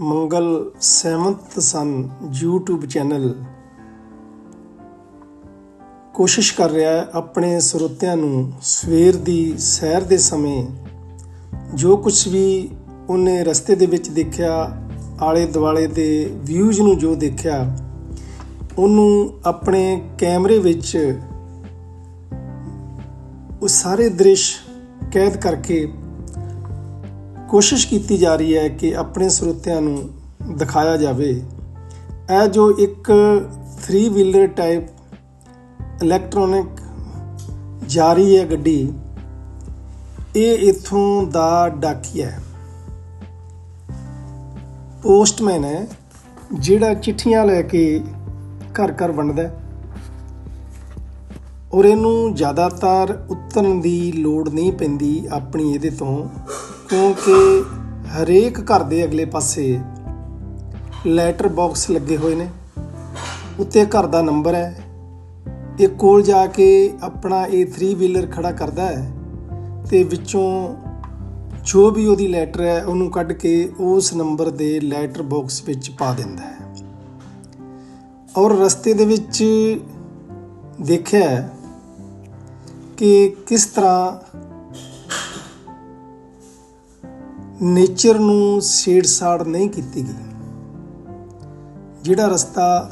ਮੰਗਲ ਸਹਿਮਤ ਸਨ YouTube channel. ਕੋਸ਼ਿਸ਼ ਕਰ ਰਿਹਾ ਹੈ ਆਪਣੇ ਸਰੋਤਿਆਂ ਨੂੰ ਸਵੇਰ ਦੀ ਸੈਰ ਦੇ ਸਮੇਂ ਜੋ ਕੁਝ ਵੀ ਉਹਨੇ ਰਸਤੇ ਦੇ ਵਿੱਚ ਦੇਖਿਆ, ਆਲੇ ਦੁਆਲੇ ਦੇ ਵਿਊਜ਼ ਨੂੰ ਜੋ ਦੇਖਿਆ, ਉਹਨੂੰ ਆਪਣੇ ਕੈਮਰੇ ਵਿੱਚ ਉਹ ਸਾਰੇ ਦ੍ਰਿਸ਼ ਕੈਦ ਕਰਕੇ ਕੋਸ਼ਿਸ਼ ਕੀਤੀ ਜਾ ਰਹੀ ਹੈ ਕਿ ਆਪਣੇ ਸਰੋਤਿਆਂ ਨੂੰ ਦਿਖਾਇਆ ਜਾਵੇ। ਇਹ ਜੋ ਇੱਕ 3 ਵੀਲਰ ਟਾਈਪ ਇਲੈਕਟ੍ਰੋਨਿਕ ਜਾ ਰਹੀ ਹੈ ਗੱਡੀ, ਇਹ ਇਥੋਂ ਦਾ ਡਾਕੀਆ ਹੈ। ਪੋਸਟਮੈਨ ਹੈ, ਜਿਹੜਾ ਚਿੱਠੀਆਂ ਲੈ ਕੇ ਘਰ ਘਰ ਵੰਡਦਾ ਔਰ ਇਹਨੂੰ ਜ਼ਿਆਦਾਤਰ ਉਤਰਨ ਦੀ ਲੋੜ ਨਹੀਂ ਪੈਂਦੀ ਆਪਣੀ ਇਹਦੇ ਤੋਂ। ਕਿਉਂਕਿ ਹਰੇਕ ਘਰ ਦੇ ਅਗਲੇ ਪਾਸੇ ਲੈਟਰ ਬਾਕਸ ਲੱਗੇ ਹੋਏ ਨੇ। ਉੱਤੇ ਘਰ ਦਾ ਨੰਬਰ ਹੈ। ਇਹ ਕੋਲ ਜਾ ਕੇ ਆਪਣਾ ਇਹ 3 ਵੀਲਰ ਖੜਾ ਕਰਦਾ ਹੈ ਤੇ ਵਿੱਚੋਂ ਜੋ ਵੀ ਉਹਦੀ ਲੈਟਰ ਹੈ, ਉਹਨੂੰ ਕੱਢ ਕੇ ਉਸ ਨੰਬਰ ਦੇ ਲੈਟਰ ਬਾਕਸ ਵਿੱਚ ਪਾ ਦਿੰਦਾ ਹੈ। ਔਰ ਰਸਤੇ ਦੇ ਵਿੱਚ ਦੇਖਿਆ ਕਿ ਕਿਸ ਤਰ੍ਹਾਂ ਨੇਚਰ ਨੂੰ ਛੇੜਛਾੜ ਨਹੀਂ ਕੀਤੀ ਗਈ। ਜਿਹੜਾ ਰਸਤਾ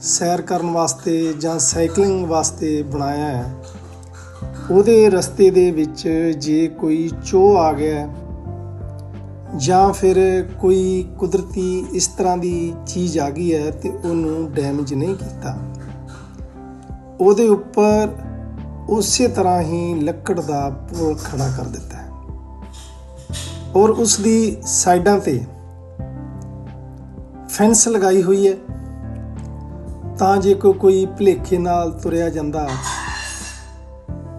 ਸੈਰ ਕਰਨ ਵਾਸਤੇ ਜਾਂ ਸਾਈਕਲਿੰਗ ਵਾਸਤੇ ਬਣਾਇਆ ਹੈ, ਉਹਦੇ ਰਸਤੇ ਦੇ ਵਿੱਚ ਜੇ ਕੋਈ ਚੋਹ ਆ ਗਿਆ ਜਾਂ ਫਿਰ ਕੋਈ ਕੁਦਰਤੀ ਇਸ ਤਰ੍ਹਾਂ ਦੀ ਚੀਜ਼ ਆ ਗਈ ਹੈ ਤੇ ਉਹਨੂੰ ਡੈਮੇਜ ਨਹੀਂ ਕੀਤਾ। ਉਹਦੇ ਉੱਪਰ ਉਸੇ ਤਰ੍ਹਾਂ ਹੀ ਲੱਕੜ ਦਾ ਪੁਲ ਖੜਾ ਕਰ ਦਿੱਤਾ। ਔਰ ਉਸ ਦੀ ਸਾਈਡਾਂ ਤੇ ਫੈਂਸ ਲਗਾਈ ਹੋਈ ਹੈ। ਤਾਂ ਜੇ ਕੋਈ ਕੋਈ ਭਲੇਖੇ ਨਾਲ ਤੁਰਿਆ ਜਾਂਦਾ,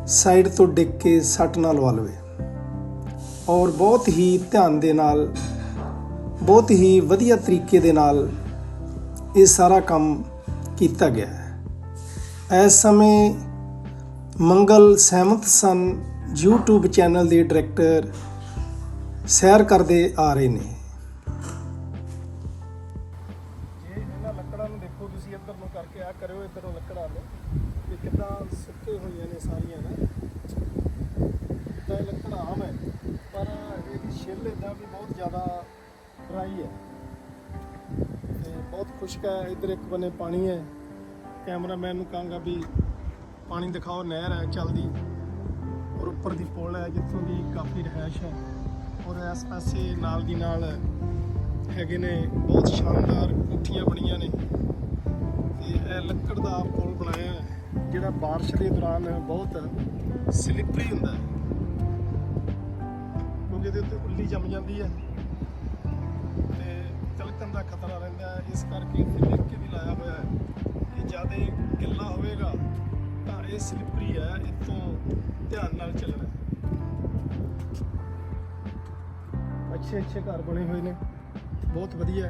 ਸਾਈਡ ਤੋਂ ਡਿੱਗ ਕੇ ਸੱਟ ਨਾਲ ਲਵਾ ਲਵੇ। ਔਰ ਬਹੁਤ ਹੀ ਧਿਆਨ ਦੇ ਨਾਲ, ਬਹੁਤ ਹੀ ਵਧੀਆ ਤਰੀਕੇ ਦੇ ਨਾਲ ਇਹ ਸਾਰਾ ਕੰਮ ਕੀਤਾ ਗਿਆ ਹੈ। ਇਸ ਸਮੇਂ ਮੰਗਲ ਸਹਿਮਤ ਸਨ। YouTube ਚੈਨਲ ਦੇ ਡਾਇਰੈਕਟਰ ਸੈਰ ਕਰਦੇ ਆ ਰਹੇ ਨੇ। ਜੇ ਇਹਨਾਂ ਲੱਕੜਾਂ ਨੂੰ ਦੇਖੋ ਤੁਸੀਂ, ਇੱਧਰ ਨੂੰ ਕਰਕੇ ਆ ਕਰਿਓ, ਇੱਧਰੋਂ ਲੱਕੜਾਂ ਨੂੰ। ਇਹ ਕਿੱਦਾਂ ਸੁੱਕੇ ਹੋਈਆਂ ਨੇ ਸਾਰੀਆਂ ਨਾ। ਤਾਂ ਲੱਕੜ ਆਮ ਹੈ, ਪਰ ਇਹਦੀ ਛਿੱਲ ਇਦਾਂ ਵੀ ਬਹੁਤ ਜ਼ਿਆਦਾ ਡਰਾਈ ਹੈ। ਤੇ ਬਹੁਤ ਖੁਸ਼ਕ ਹੈ, ਇੱਧਰ ਇੱਕ ਬੰਨੇ ਪਾਣੀ ਹੈ। ਕੈਮਰਾਮੈਨ ਨੂੰ ਕਹਾਂਗਾ ਵੀ ਪਾਣੀ ਦਿਖਾਓ, ਨਹਿਰ ਹੈ, ਚੱਲਦੀ। ਔਰ ਉੱਪਰ ਦੀ ਪੁਲ ਹੈ, ਜਿੱਥੋਂ ਦੀ ਕਾਫੀ ਰਹਿਸ਼ ਹੈ। ਔਰ ਇਸ ਪਾਸੇ ਨਾਲ ਦੀ ਨਾਲ ਹੈਗੇ ਨੇ ਬਹੁਤ ਸ਼ਾਨਦਾਰ ਕੋਠੀਆਂ ਬਣੀਆਂ ਨੇ ਤੇ ਇਹ ਲੱਕੜ ਦਾ ਪੁਲ ਬਣਾਇਆ ਹੈ ਜਿਹੜਾ بارش ਦੇ ਦੌਰਾਨ ਬਹੁਤ ਸਲਿੱਪਰੀ ਹੁੰਦਾ ਹੈ ਕਿਉਂਕਿ ਇਹਦੇ ਉੱਤੇ ਉੱਲੀ ਜੰਮ ਜਾਂਦੀ ਹੈ ਤੇ ਤਿਲਕਣ ਦਾ ਖਤਰਾ ਰਹਿੰਦਾ ਹੈ ਇਸ ਕਰਕੇ ਇੱਥੇ ਲਿਖ ਕੇ ਵੀ ਲਾਇਆ ਹੋਇਆ ਹੈ ਕਿ ਜਿਆਦਾ ਗਿੱਲਾ ਹੋਵੇਗਾ ਤਾਂ ਇਹ ਸਲਿੱਪਰੀ ਹੈ ਇਤੋਂ ਧਿਆਨ ਨਾਲ ਚੱਲਣਾ ਅੱਛੇ ਅੱਛੇ ਘਰ ਬਣੇ ਹੋਏ ਨੇ। ਬਹੁਤ ਵਧੀਆ।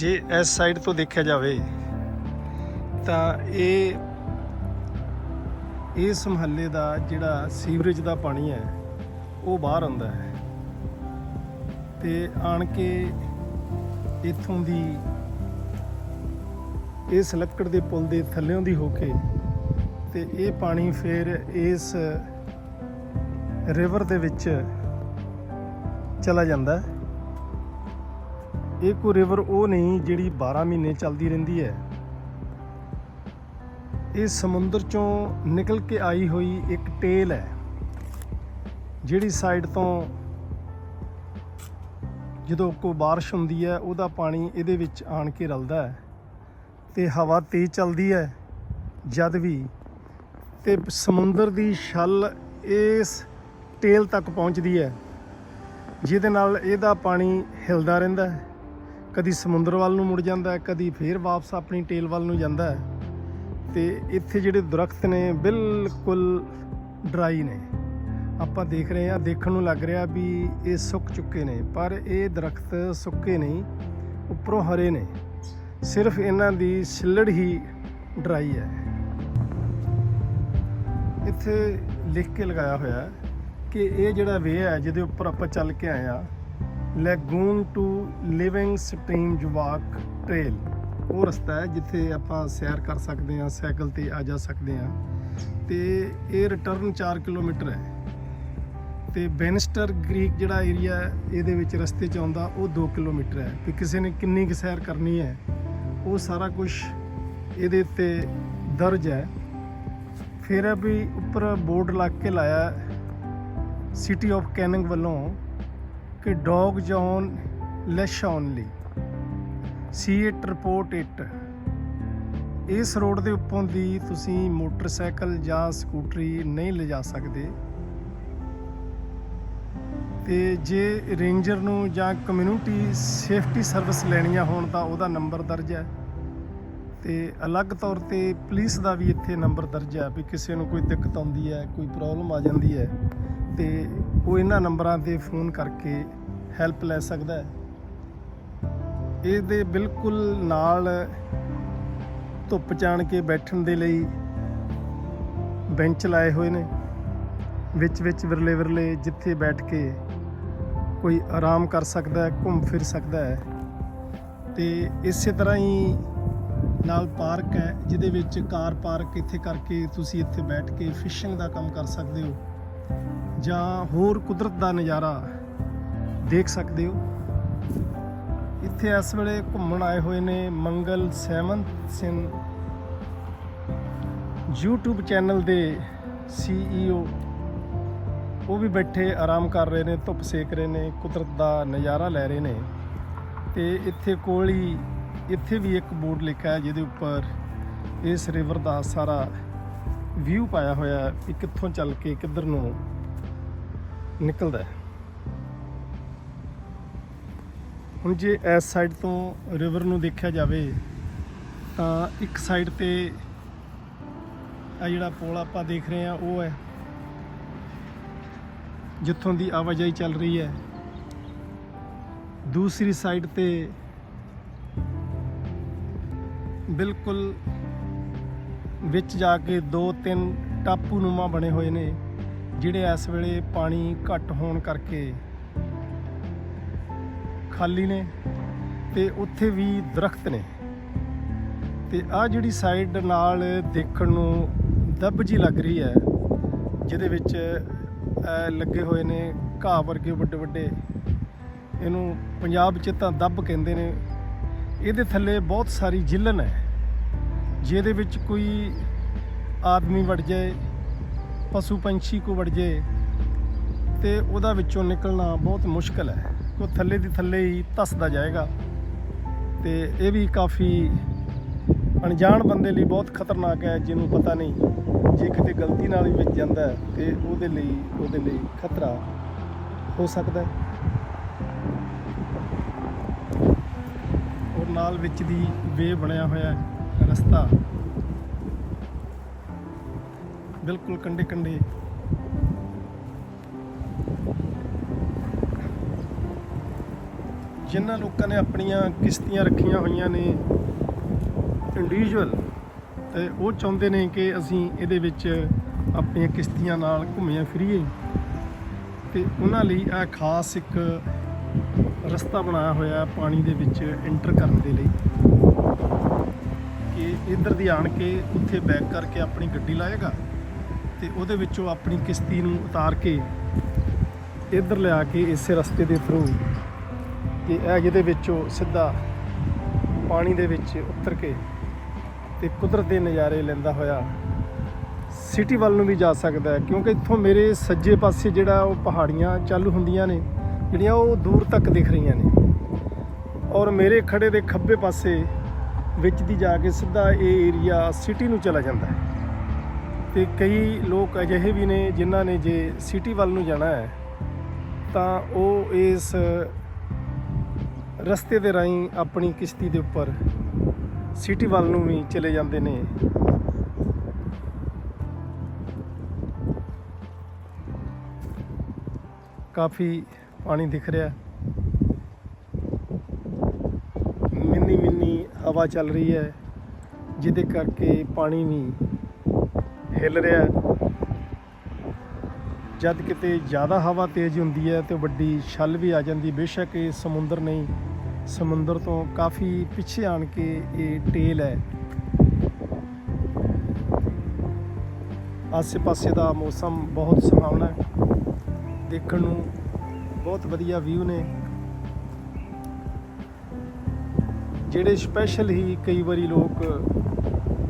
ਜੇ ਇਸ ਸਾਈਡ ਤੋਂ ਦੇਖਿਆ ਜਾਵੇ, ਤਾਂ ਇਹ, ਇਸ ਮਹੱਲੇ ਦਾ ਜਿਹੜਾ ਸੀਵਰੇਜ ਦਾ ਪਾਣੀ ਹੈ, ਉਹ ਬਾਹਰ ਆਉਂਦਾ ਹੈ। ਤੇ ਆਣ ਕੇ ਇਥੋਂ ਦੀ, ਇਸ ਲੱਕੜ ਦੇ ਪੁਲ ਦੇ ਥੱਲਿਓਂ ਦੀ ਹੋ ਕੇ, ਤੇ ਇਹ ਪਾਣੀ ਫਿਰ ਇਸ ਰਿਵਰ ਦੇ ਵਿੱਚ ਚਲਾ ਜਾਂਦਾ ਇਹ ਕੋਈ ਰਿਵਰ ਉਹ ਨਹੀਂ ਜਿਹੜੀ 12 ਮਹੀਨੇ ਚੱਲਦੀ ਰਹਿੰਦੀ ਹੈ। ਇਹ ਸਮੁੰਦਰ ਚੋਂ ਨਿਕਲ ਕੇ ਆਈ ਹੋਈ ਇੱਕ ਟੇਲ ਹੈ, ਜਿਹੜੀ ਸਾਈਡ ਤੋਂ ਜਦੋਂ ਕੋਈ ਬਾਰਿਸ਼ ਹੁੰਦੀ ਹੈ, ਉਹਦਾ ਪਾਣੀ ਇਹਦੇ ਵਿੱਚ ਆਣ ਕੇ ਰਲਦਾ ਹੈ ਤੇ ਹਵਾ ਤੇਜ਼ ਚੱਲਦੀ ਹੈ, ਜਦ ਵੀ ਤੇ ਸਮੁੰਦਰ ਦੀ ਛਲ ਇਸ ਟੇਲ ਤੱਕ ਪਹੁੰਚਦੀ ਹੈ, ਜਿਹਦੇ ਨਾਲ ਇਹਦਾ ਪਾਣੀ ਹਿਲਦਾ ਰਹਿੰਦਾ ਹੈ। ਕਦੀ ਸਮੁੰਦਰ ਵੱਲ ਨੂੰ ਮੁੜ ਜਾਂਦਾ ਹੈ, ਕਦੀ ਫੇਰ ਵਾਪਸ ਆਪਣੀ ਟੇਲ ਵੱਲ ਨੂੰ ਜਾਂਦਾ ਹੈ। ਤੇ ਇੱਥੇ ਜਿਹੜੇ ਦਰਖਤ ਨੇ ਬਿਲਕੁਲ ਡਰਾਈ ਨੇ। ਆਪਾਂ ਦੇਖ ਰਹੇ ਹਾਂ, ਦੇਖਣ ਨੂੰ ਲੱਗ ਰਿਹਾ ਵੀ ਇਹ ਸੁੱਕ ਚੁੱਕੇ ਨੇ, ਪਰ ਇਹ ਦਰਖਤ ਸੁੱਕੇ ਨਹੀਂ, ਉੱਪਰੋਂ ਹਰੇ ਨੇ। ਸਿਰਫ ਇਹਨਾਂ ਦੀ ਛਿੱਲੜ ਹੀ ਡਰਾਈ ਹੈ। ਇੱਥੇ ਲਿਖ ਕੇ ਲਗਾਇਆ ਹੋਇਆ ਕਿ ਇਹ ਜਿਹੜਾ ਵੇ ਹੈ, ਜਿਹਦੇ ਉੱਪਰ ਆਪਾਂ ਚੱਲ ਕੇ ਆਏ ਆ ਲੈਗੂਨ ਟੂ ਲਿਵਿੰਗ ਸਟ੍ਰੀਮ ਜਵਾਕ ਟ੍ਰੇਲ ਉਹ ਰਸਤਾ ਹੈ ਜਿੱਥੇ ਆਪਾਂ ਸੈਰ ਕਰ ਸਕਦੇ ਹਾਂ, ਸਾਈਕਲ ਤੇ ਆ ਜਾ ਸਕਦੇ ਹਾਂ। ਤੇ ਇਹ ਰਿਟਰਨ 4 ਕਿਲੋਮੀਟਰ ਹੈ। ਤੇ ਬੈਨਸਟਰ ਗ੍ਰੀਕ ਜਿਹੜਾ ਏਰੀਆ ਇਹਦੇ ਵਿੱਚ ਰਸਤੇ 'ਚ ਆਉਂਦਾ, ਉਹ 2 ਕਿਲੋਮੀਟਰ ਹੈ। ਕਿ ਕਿਸੇ ਨੇ ਕਿੰਨੀ ਕੁ ਸੈਰ ਕਰਨੀ ਹੈ, ਉਹ ਸਾਰਾ ਕੁਝ ਇਹਦੇ ਉੱਤੇ ਦਰਜ ਹੈ। ਫਿਰ ਵੀ ਉੱਪਰ ਬੋਰਡ ਲੱਗ ਕੇ ਲਾਇਆ ਸਿਟੀ ਆਫ ਕੈਨਿੰਗ ਵੱਲੋਂ। ਕਿ dog zone leash only see it report it. ਇਸ ਰੋਡ ਦੇ ਉੱਪਰੋਂ ਦੀ ਤੁਸੀਂ ਮੋਟਰਸਾਈਕਲ ਜਾਂ ਸਕੂਟਰੀ ਨਹੀਂ ਲਿਜਾ ਸਕਦੇ। ਤੇ ਜੇ ਰੇਂਜਰ ਨੂੰ ਜਾਂ ਕਮਿਊਨਿਟੀ ਸੇਫਟੀ ਸਰਵਿਸ ਲੈਣੀਆਂ ਹੋਣ ਤਾਂ ਉਹਦਾ ਨੰਬਰ ਦਰਜ ਹੈ। ਤੇ ਅਲੱਗ ਤੌਰ ਤੇ ਪੁਲਿਸ ਦਾ ਵੀ ਇੱਥੇ ਨੰਬਰ ਦਰਜ ਹੈ ਵੀ ਕਿਸੇ ਨੂੰ ਕੋਈ ਦਿੱਕਤ ਆਉਂਦੀ ਹੈ, ਕੋਈ ਪ੍ਰੋਬਲਮ ਆ ਜਾਂਦੀ ਹੈ। ਤੇ ਉਹ ਇਹਨਾਂ ਨੰਬਰਾਂ ਤੇ ਫੋਨ ਕਰਕੇ ਹੈਲਪ ਲੈ ਸਕਦਾ ਹੈ। ਇਹਦੇ ਬਿਲਕੁਲ ਨਾਲ ਧੁੱਪ ਚਾਣ ਕੇ ਬੈਠਣ ਦੇ ਲਈ ਬੈਂਚ ਲਾਏ ਹੋਏ ਨੇ। ਵਿੱਚ ਵਿੱਚ ਵਿਰਲੇ ਵਿਰਲੇ ਜਿੱਥੇ ਬੈਠ ਕੇ ਕੋਈ ਆਰਾਮ ਕਰ ਸਕਦਾ ਹੈ, ਘੁੰਮ ਫਿਰ ਸਕਦਾ ਹੈ। ਤੇ ਇਸੇ ਤਰ੍ਹਾਂ ਹੀ ਨਾਲ ਪਾਰਕ ਹੈ, ਜਿਹਦੇ ਵਿੱਚ ਕਾਰ ਪਾਰਕ ਇੱਥੇ ਕਰਕੇ ਤੁਸੀਂ ਇੱਥੇ ਬੈਠ ਕੇ ਫਿਸ਼ਿੰਗ ਦਾ ਕੰਮ ਕਰ ਸਕਦੇ ਹੋ। ਜਾਂ ਹੋਰ ਕੁਦਰਤ ਦਾ ਨਜ਼ਾਰਾ ਦੇਖ ਸਕਦੇ ਹੋ। ਇੱਥੇ ਇਸ ਵੇਲੇ ਘੁੰਮਣ ਆਏ ਹੋਏ ਨੇ ਮੰਗਲ ਸੈਵੰਤ ਸਿੰਘ YouTube ਚੈਨਲ ਦੇ CEO ਉਹ ਵੀ ਬੈਠੇ, ਆਰਾਮ ਕਰ ਰਹੇ ਨੇ, ਧੁੱਪ ਸੇਕ ਰਹੇ ਨੇ, ਕੁਦਰਤ ਦਾ ਨਜ਼ਾਰਾ ਲੈ ਰਹੇ ਨੇ। ਤੇ ਇੱਥੇ ਕੋਲ ਹੀ, ਇੱਥੇ ਵੀ ਇੱਕ ਬੋਰਡ ਲਿਖਿਆ ਹੈ, ਜਿਹਦੇ ਉੱਪਰ ਇਸ ਰਿਵਰ ਦਾ ਸਾਰਾ ਵਿਊ ਪਾਇਆ ਹੋਇਆ ਹੈ ਕਿ ਕਿੱਥੋਂ ਚੱਲ ਕੇ ਕਿੱਧਰ ਨੂੰ ਨਿਕਲਦਾ ਹੈ। ਹੁਣ ਜੇ ਇਸ ਸਾਈਡ ਤੋਂ ਰਿਵਰ ਨੂੰ ਦੇਖਿਆ ਜਾਵੇ, ਤਾਂ ਇੱਕ ਸਾਈਡ ਤੇ ਆ ਜਿਹੜਾ ਪੁਲ ਆਪਾਂ ਦੇਖ ਰਹੇ ਆ ਉਹ ਹੈ। ਜਿੱਥੋਂ ਦੀ ਆਵਾਜਾਈ ਚੱਲ ਰਹੀ ਹੈ। ਦੂਸਰੀ ਸਾਈਡ ਤੇ ਬਿਲਕੁਲ ਵਿੱਚ ਜਾ ਕੇ ਦੋ ਤਿੰਨ ਟਾਪੂ ਨੂਮਾ ਬਣੇ ਹੋਏ ਨੇ। ਜਿਹੜੇ ਇਸ ਵੇਲੇ ਪਾਣੀ ਘੱਟ ਹੋਣ ਕਰਕੇ ਖਾਲੀ ਨੇ ਤੇ ਉੱਥੇ ਵੀ ਦਰਖਤ ਨੇ। ਤੇ ਆ ਜਿਹੜੀ ਸਾਈਡ ਨਾਲ ਦੇਖਣ ਨੂੰ ਦੱਬ ਜੀ ਲੱਗ ਰਹੀ ਹੈ, ਜਿਹਦੇ ਵਿੱਚ ਲੱਗੇ ਹੋਏ ਨੇ ਘਾਹ ਵਰਗੇ ਵੱਡੇ ਵੱਡੇ। ਇਹਨੂੰ ਪੰਜਾਬ 'ਚ ਤਾਂ ਦੱਬ ਕਹਿੰਦੇ ਨੇ। ਇਹਦੇ ਥੱਲੇ ਬਹੁਤ ਸਾਰੀ ਜਿੱਲਨ ਹੈ, ਜਿਹਦੇ ਵਿੱਚ ਕੋਈ ਆਦਮੀ ਵੜ ਜਾਏ। ਪਸ਼ੂ ਪੰਛੀ ਕੋ ਵੜ ਜਾਏ ਤੇ ਉਹਦਾ ਵਿੱਚੋਂ ਨਿਕਲਣਾ ਬਹੁਤ ਮੁਸ਼ਕਲ ਹੈ। ਉਹ ਥੱਲੇ ਦੀ ਥੱਲੇ ਹੀ ਧੱਸਦਾ ਜਾਏਗਾ। ਤੇ ਇਹ ਵੀ ਕਾਫੀ ਅਣਜਾਣ ਬੰਦੇ ਲਈ ਬਹੁਤ ਖਤਰਨਾਕ ਹੈ, ਜਿਹਨੂੰ ਪਤਾ ਨਹੀਂ ਜੇ ਕਿਤੇ ਗਲਤੀ ਨਾਲ ਵੀ ਵਿੱਚ ਜਾਂਦਾ ਹੈ, ਤੇ ਉਹਦੇ ਲਈ ਉਹਦੇ ਲਈ ਖਤਰਾ ਹੋ ਸਕਦਾ ਹੈ। ਔਰ ਨਾਲ ਵਿੱਚ ਦੀ ਵੇ ਬਣਿਆ ਹੋਇਆ ਰਸਤਾ। ਬਿਲਕੁਲ ਕੰਡੇ ਕੰਡੇ। ਜਿਨ੍ਹਾਂ ਲੋਕਾਂ ਨੇ ਆਪਣੀਆਂ ਕਿਸ਼ਤੀਆਂ ਰੱਖੀਆਂ ਹੋਈਆਂ ਨੇ ਇੰਡੀਵਿਜੂਅਲ ਤੇ ਉਹ ਚਾਹੁੰਦੇ ਨੇ ਕਿ ਅਸੀਂ ਇਹਦੇ ਵਿੱਚ ਆਪਣੀਆਂ ਕਿਸ਼ਤੀਆਂ ਨਾਲ ਘੁੰਮਿਆ ਫਿਰੀਏ। ਤੇ ਉਹਨਾਂ ਲਈ ਇਹ ਖਾਸ ਇੱਕ ਰਸਤਾ ਬਣਾਇਆ ਹੋਇਆ ਪਾਣੀ ਦੇ ਵਿੱਚ ਐਂਟਰ ਕਰਨ ਦੇ ਲਈ। ਕਿ ਇੱਧਰ ਦੀ ਆਣ ਕੇ ਉੱਥੇ ਬੈਕ ਕਰਕੇ ਆਪਣੀ ਗੱਡੀ ਲਾਏਗਾ। ਤੇ ਉਹਦੇ ਵਿੱਚੋਂ ਆਪਣੀ ਕਿਸ਼ਤੀ ਨੂੰ ਉਤਾਰ ਕੇ ਇੱਧਰ ਲਿਆ ਕੇ ਇਸੇ ਰਸਤੇ ਦੇ ਥਰੂ ਕਿ ਇਹ ਜਿਹਦੇ ਵਿੱਚੋਂ ਸਿੱਧਾ ਪਾਣੀ ਦੇ ਵਿੱਚ ਉਤਰ ਕੇ ਤੇ ਕੁਦਰਤ ਦੇ ਨਜ਼ਾਰੇ ਲੈਂਦਾ ਹੋਇਆ ਸਿਟੀ ਵੱਲ ਨੂੰ ਵੀ ਜਾ ਸਕਦਾ ਹੈ, ਕਿਉਂਕਿ ਇੱਥੋਂ ਮੇਰੇ ਸੱਜੇ ਪਾਸੇ ਜਿਹੜਾ ਉਹ ਪਹਾੜੀਆਂ ਚਾਲੂ ਹੁੰਦੀਆਂ ਨੇ, ਜਿਹੜੀਆਂ ਉਹ ਦੂਰ ਤੱਕ ਦਿਖ ਰਹੀਆਂ ਨੇ। ਔਰ ਮੇਰੇ ਖੜੇ ਦੇ ਖੱਬੇ ਪਾਸੇ ਵਿੱਚ ਦੀ ਜਾ ਕੇ ਸਿੱਧਾ ਇਹ ਏਰੀਆ ਸਿਟੀ ਨੂੰ ਚਲਾ ਜਾਂਦਾ ਹੈ। ਤੇ ਕਈ ਲੋਕ ਅਜਿਹੇ ਵੀ ਨੇ ਜਿਨ੍ਹਾਂ ਨੇ ਜੇ ਸਿਟੀ ਵੱਲ ਨੂੰ ਜਾਣਾ ਹੈ, ਤਾਂ ਉਹ ਇਸ ਰਸਤੇ ਦੇ ਰਾਹੀਂ ਆਪਣੀ ਕਿਸ਼ਤੀ ਦੇ ਉੱਪਰ ਸਿਟੀ ਵੱਲ ਨੂੰ ਵੀ ਚਲੇ ਜਾਂਦੇ ਨੇ। ਕਾਫੀ ਪਾਣੀ ਦਿਖ ਰਿਹਾ ਮਿੰਨੀ ਮਿੰਨੀ ਹਵਾ ਚੱਲ ਰਹੀ ਹੈ, ਜਿਹਦੇ ਕਰਕੇ ਪਾਣੀ ਵੀ ਹਿੱਲ ਰਿਹਾ ਜਦ ਕਿਤੇ ਜ਼ਿਆਦਾ ਹਵਾ ਤੇਜ਼ ਹੁੰਦੀ ਹੈ ਤੇ ਵੱਡੀ ਛੱਲ ਵੀ ਆ ਜਾਂਦੀ ਬੇਸ਼ੱਕ ਇਹ ਸਮੁੰਦਰ ਨਹੀਂ, ਸਮੁੰਦਰ ਤੋਂ ਕਾਫੀ ਪਿੱਛੇ ਆਣ ਕੇ ਇਹ ਟੇਲ ਹੈ। ਆਸੇ-ਪਾਸੇ ਦਾ ਮੌਸਮ ਬਹੁਤ ਸੁਹਾਵਣਾ ਹੈ। ਦੇਖਣ ਨੂੰ ਬਹੁਤ ਵਧੀਆ ਵਿਊ ਨੇ। ਜਿਹੜੇ ਸਪੈਸ਼ਲ ਹੀ ਕਈ ਵਾਰੀ ਲੋਕ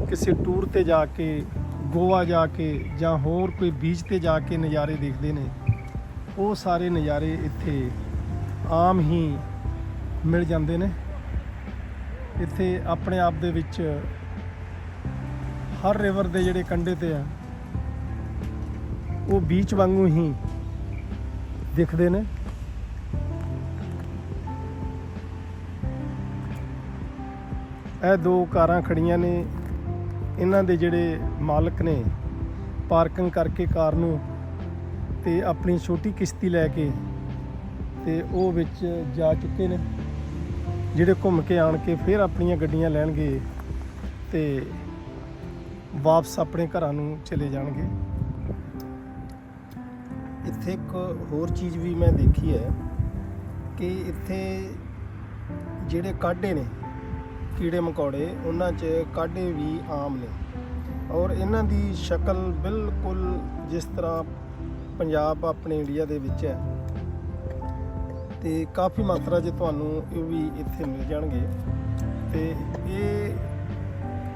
ਕਿਸੇ ਟੂਰ ਤੇ ਜਾ ਕੇ ਗੋਆ ਜਾ ਕੇ ਜਾਂ ਹੋਰ ਕੋਈ ਬੀਚ ਤੇ ਜਾ ਕੇ ਨਜ਼ਾਰੇ ਦੇਖਦੇ ਨੇ, ਉਹ ਸਾਰੇ ਨਜ਼ਾਰੇ ਇੱਥੇ ਆਮ ਹੀ ਮਿਲ ਜਾਂਦੇ ਨੇ। ਇੱਥੇ ਆਪਣੇ ਆਪ ਦੇ ਵਿੱਚ ਹਰ ਰਿਵਰ ਦੇ ਜਿਹੜੇ ਕੰਢੇ ਤੇ ਆ, ਉਹ ਬੀਚ ਵਾਂਗੂ ਹੀ ਦਿਖਦੇ ਨੇ। ਇਹ ਦੋ ਕਾਰਾਂ ਖੜੀਆਂ ਨੇ ਇਹਨਾਂ ਦੇ ਜਿਹੜੇ ਮਾਲਕ ਨੇ, ਪਾਰਕਿੰਗ ਕਰਕੇ ਕਾਰ ਨੂੰ ਤੇ ਆਪਣੀ ਛੋਟੀ ਕਿਸ਼ਤੀ ਲੈ ਕੇ ਤੇ ਉਹ ਵਿੱਚ ਜਾ ਚੁੱਕੇ ਨੇ, ਜਿਹੜੇ ਘੁੰਮ ਕੇ ਆਣ ਕੇ ਫਿਰ ਆਪਣੀਆਂ ਗੱਡੀਆਂ ਲੈਣਗੇ ਤੇ ਵਾਪਸ ਆਪਣੇ ਘਰਾਂ ਨੂੰ ਚਲੇ ਜਾਣਗੇ। ਇੱਥੇ ਇੱਕ ਹੋਰ ਚੀਜ਼ ਵੀ ਮੈਂ ਦੇਖੀ ਹੈ ਕਿ ਇੱਥੇ ਜਿਹੜੇ ਕਾਢੇ ਨੇ ਕੀੜੇ ਮਕੌੜੇ ਉਹਨਾਂ 'ਚ ਕਾਢੇ ਵੀ ਆਮ ਨੇ। ਔਰ ਇਹਨਾਂ ਦੀ ਸ਼ਕਲ ਬਿਲਕੁਲ ਜਿਸ ਤਰ੍ਹਾਂ ਪੰਜਾਬ, ਆਪਣੇ ਇੰਡੀਆ ਦੇ ਵਿੱਚ ਹੈ। ਤੇ ਕਾਫੀ ਮਾਤਰਾ 'ਚ ਤੁਹਾਨੂੰ ਇਹ ਵੀ ਇੱਥੇ ਮਿਲ ਜਾਣਗੇ। ਤੇ ਇਹ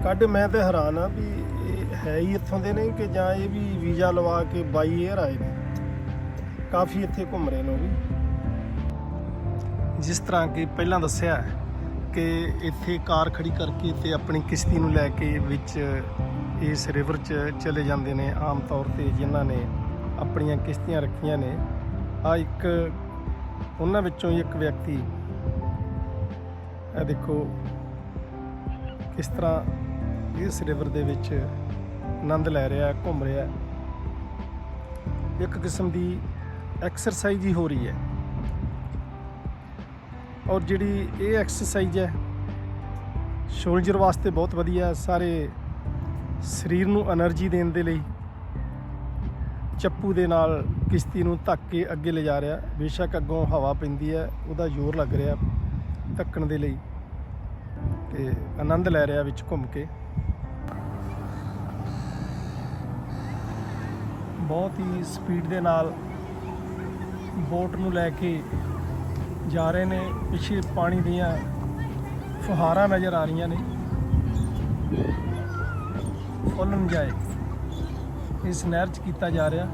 ਕਾਢੇ ਮੈਂ ਤੇ ਹੈਰਾਨ ਆ ਵੀ ਇਹ ਹੈ ਹੀ ਇੱਥੋਂ ਦੇ ਨੇ ਕਿ ਜਾਂ ਇਹ ਵੀ ਵੀਜ਼ਾ ਲਵਾ ਕੇ ਬਾਈ 에ਅਰ ਆਏ ਨੇ? ਕਾਫੀ ਇੱਥੇ ਘੁੰਮ ਰਹੇ ਨੇ ਉਹ ਵੀ। ਜਿਸ ਤਰ੍ਹਾਂ ਕਿ ਪਹਿਲਾਂ ਦੱਸਿਆ ਹੈ ਕਿ ਇੱਥੇ ਕਾਰ ਖੜੀ ਕਰਕੇ ਤੇ ਆਪਣੀ ਕਿਸ਼ਤੀ ਨੂੰ ਲੈ ਕੇ ਵਿੱਚ ਇਸ ਰਿਵਰ 'ਚ ਚਲੇ ਜਾਂਦੇ ਨੇ ਆਮ ਤੌਰ ਤੇ ਜਿਨ੍ਹਾਂ ਨੇ ਆਪਣੀਆਂ ਕਿਸ਼ਤੀਆਂ ਰੱਖੀਆਂ ਨੇ। ਆ ਇੱਕ ਉਹਨਾਂ ਵਿੱਚੋਂ ਹੀ ਇੱਕ ਵਿਅਕਤੀ, ਇਹ ਦੇਖੋ ਕਿਸ ਤਰ੍ਹਾਂ ਇਸ ਰਿਵਰ ਦੇ ਵਿੱਚ ਆਨੰਦ ਲੈ ਰਿਹਾ, ਘੁੰਮ ਰਿਹਾ। ਇੱਕ ਕਿਸਮ ਦੀ ਐਕਸਰਸਾਈਜ਼ ਹੀ ਹੋ ਰਹੀ ਹੈ। ਔਰ ਜਿਹੜੀ ਇਹ ਐਕਸਰਸਾਈਜ਼ ਹੈ ਸ਼ੋਲਜਰ ਵਾਸਤੇ ਬਹੁਤ ਵਧੀਆ, ਸਾਰੇ ਸਰੀਰ ਨੂੰ એનર્ਜੀ ਦੇਣ ਦੇ ਲਈ ਚੱਪੂ ਦੇ ਨਾਲ ਕਿਸ਼ਤੀ ਨੂੰ ਧੱਕ ਕੇ ਅੱਗੇ ਲਿਜਾ ਰਿਹਾ। ਬੇਸ਼ੱਕ ਅੱਗੋਂ ਹਵਾ ਪੈਂਦੀ ਹੈ, ਉਹਦਾ ਜ਼ੋਰ ਲੱਗ ਰਿਹਾ ਧੱਕਣ ਦੇ ਲਈ ਤੇ ਆਨੰਦ ਲੈ ਰਿਹਾ ਵਿੱਚ ਘੁੰਮ ਕੇ। ਬਹੁਤ ਹੀ ਸਪੀਡ ਦੇ ਨਾਲ ਬੋਟ ਨੂੰ ਲੈ ਕੇ ਜਾ ਰਹੇ ਨੇ, ਪਿੱਛੇ ਪਾਣੀ ਦੀਆਂ ਫੁਹਾਰਾਂ ਨਜ਼ਰ ਆ ਰਹੀਆਂ ਨੇ। ਫੁੱਲ ਜਾਏ ਇਸ ਨਹਿਰ 'ਚ ਕੀਤਾ ਜਾ ਰਿਹਾ।